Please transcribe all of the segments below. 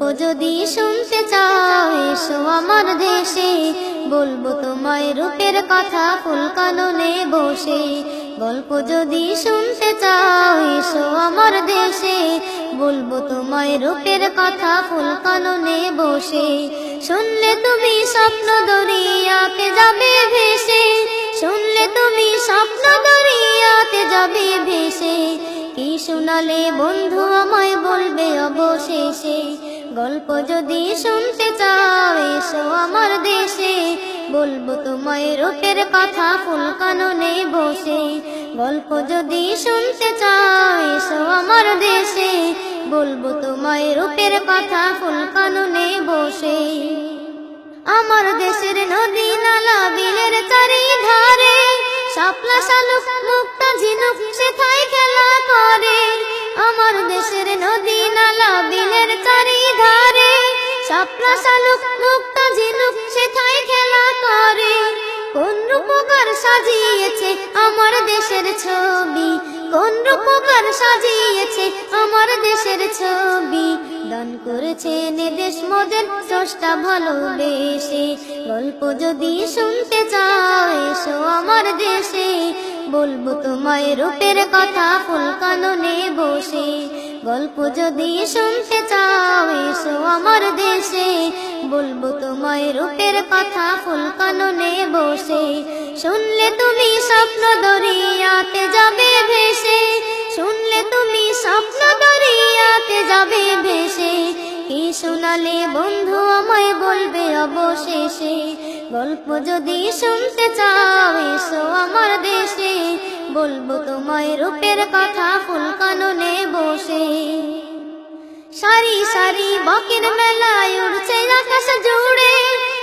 ও যদি শুনতে চাও, এসো আমার দেশে। বলব তোমায় রূপের কথা, ফুল কাননে বসে। গল্প যদি শুনতে চাও, এসো আমার দেশে। বলব তোমায় রূপের কথা, ফুল কাননে বসে। শুনলে তুমি স্বপ্ন দরিয়াতে যাবে ভেসে। শুনলে তুমি স্বপ্ন দরিয়াতে যাবে ভেসে। কি শোনালে বন্ধু আমায় বলবে অবশেষে। গল্প যদি শুনতে চাও, এসো আমার দেশে। বলব তোমায় রূপের কথা, ফুল কাননে বসে। গল্প যদি শুনতে চাও, এসো আমার দেশে। বলব তোমায় রূপের কথা, ফুল কাননে বসে। আমার দেশের নদী নালা, বিলের চারিধারে। শাপলা শালুক, মুক্তা ঝিনুক, সেথায় খেলা করে। আমার দেশের নদী চারিধারে শাপলা শালুক, মুক্তা ঝিনুক সেথায় খেলা করে। কোন রূপকার সাজিয়েছে আমার দেশের ছবি? কোন রূপকার সাজিয়েছে আমার দেশের ছবি? দান করেছেন দেশ মোদের স্রষ্টা ভালোবেসে। গল্প যদি শুনতে চাও, এসো আমার দেশে। বলব তোমায় রূপের কথা ফুল গল্প যদি শুনতে চাও, এসো আমার দেশে। বলব তোমায় রূপের কথা, ফুল কাননে বসে। শুনলে তুমি স্বপ্ন দরিয়াতে যাবে ভেসে। শুনলে তুমি স্বপ্ন দরিয়াতে যাবে ভেসে। কি শোনালে বন্ধু আমায় বলবে অবশেষে। গল্প যদি শুনতে চাও, এসো আমার দেশে। বলব তোমায় রূপের কথা, ফুল কাননে সারি বকের মেলায় উড়ছে আকাশ জুড়ে।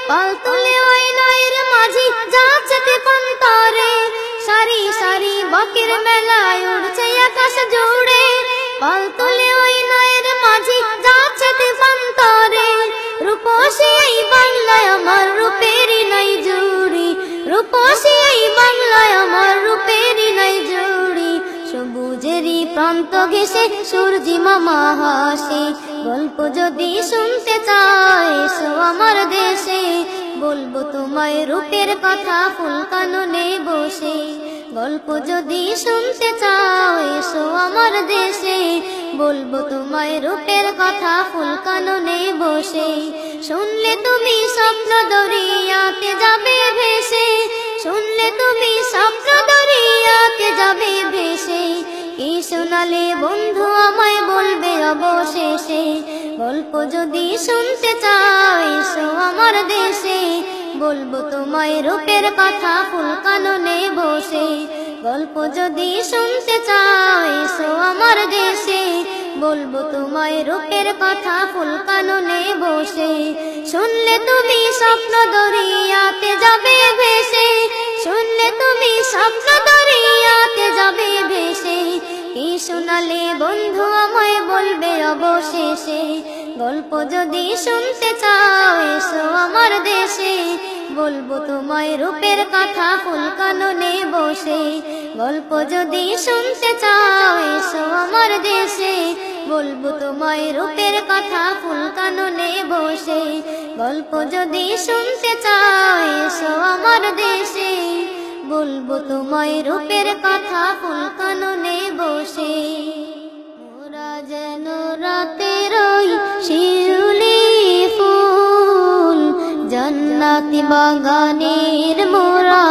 পাল তুলে ওই নয়ের মাঝি যাচ্ছে পন্তরে সারি সারি বকের মেলায় উড়ছে আকাশ জুড়ে। পাল তুলে ওই নয়ের মাঝি যাচ্ছে পন্তরে রূপসী এই বাংলায় আমার রূপেরই নাই প্রান্ত ঘেসে সূর্যি মামা হাসে। গল্প যদি শুনতে চাও এসো আমার দেশে। বলব তোমায় রূপের কথা, ফুল কাননে বসে। গল্প যদি শুনতে চাও, এসো আমার দেশে। বলব তোমায় রূপের কথা, ফুল কাননে বসে। শুনলে তুমি স্বপ্ন দরিয়াতে যাবে ভেসে। অবশেষে গল্প যদি শুনতে চাও এসো আমার দেশে। বলব তোমায় রূপের কথা, ফুল কাননে বসে। গল্প যদি শুনতে চাও এসো আমার দেশে। বলব তোমায় রূপের কথা, ফুল কাননে বসে। শুনলে তুমি স্বপ্ন দরিয়াতে যাবে ভেসে। শুনলে তুমি স্বপ্ন দরিয়াতে যাবে ভেসে। কি শোনালে বন্ধু আমায় বলবে অবশেষে? গল্প যদি শুনতে চাও, এসো আমার দেশে। বলব তোমায় রূপের কথা ফুল কাননে বসে। গল্প যদি শুনতে চাও, এসো আমার দেশে। বলব তোমায় রূপের কথা ফুল কাননে বসে। গল্প যদি শুনতে চাও, এসো আমার দেশে। বলব তোমায় রূপের কথা ফুল কাননে বসে ওরা যেন রাতের ওই শিউলি ফুল, জন্নাতি বাগানের মোরা